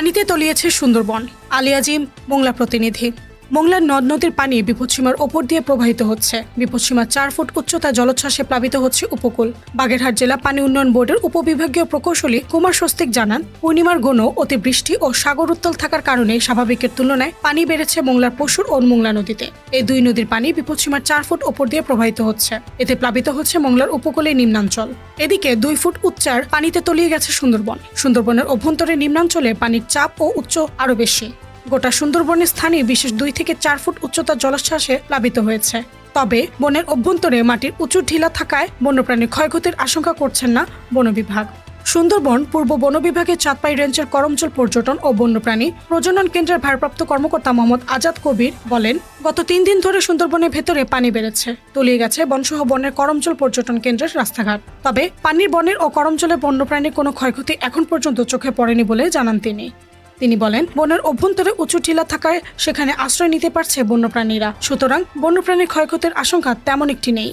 পানিতে তলিয়েছে সুন্দরবন। আলিয়াজিম মোংলা প্রতিনিধি। মোংলার নদ নদীর পানি বিপদসীমার ওপর দিয়ে প্রবাহিত হচ্ছে। বিপদসীমার চার ফুট উচ্চতা জলোচ্ছ্বাসে প্লাবিত হচ্ছে উপকূল। বাগেরহাট জেলা পানি উন্নয়ন বোর্ডের উপবিভাগীয় প্রকৌশলী কুমার স্বস্তিক জানান, পূর্ণিমার গণ অতিবৃষ্টি ও সাগর উত্তল থাকার কারণে স্বাভাবিকের তুলনায় পানি বেড়েছে মোংলার পশুর ও মোংলা নদীতে। এই দুই নদীর পানি বিপদসীমার চার ফুট ওপর দিয়ে প্রবাহিত হচ্ছে। এতে প্লাবিত হচ্ছে মোংলার উপকূলে নিম্নাঞ্চল। এদিকে দুই ফুট উচ্চার পানিতে তলিয়ে গেছে সুন্দরবন। সুন্দরবনের অভ্যন্তরে নিম্নাঞ্চলে পানির চাপ ও উচ্চ আরও বেশি। গোটা সুন্দরবনের স্থানে বিশেষ দুই থেকে চার ফুট উচ্চতার জলোচ্ছ্বাসে প্লাবিত হয়েছে। তবে বনের অভ্যন্তরে মাটির উঁচু ঢিলা থাকায় বন্যপ্রাণীর ক্ষয়ক্ষতির আশঙ্কা করছেন না বন বিভাগ। সুন্দরবন পূর্ব বন বিভাগের চাঁদপাই রেঞ্জের করমচল পর্যটন ও বন্যপ্রাণী প্রজনন কেন্দ্রের ভারপ্রাপ্ত কর্মকর্তা মোহাম্মদ আজাদ কবির বলেন, গত তিন দিন ধরে সুন্দরবনের ভেতরে পানি বেড়েছে, তলিয়ে গেছে বনসহ বনের করমচল পর্যটন কেন্দ্রের রাস্তাঘাট। তবে পানির বনের ও করমচলে বন্যপ্রাণীর কোনো ক্ষয়ক্ষতি এখন পর্যন্ত চোখে পড়েনি বলে জানান তিনি। তিনি বলেন বনের অভ্যন্তরে উঁচু টিলা থাকায় সেখানে আশ্রয় নিতে পারছে বন্যপ্রাণীরা। সুতরাং বন্যপ্রাণীর ক্ষয়ক্ষতির আশঙ্কা তেমন একটি নেই।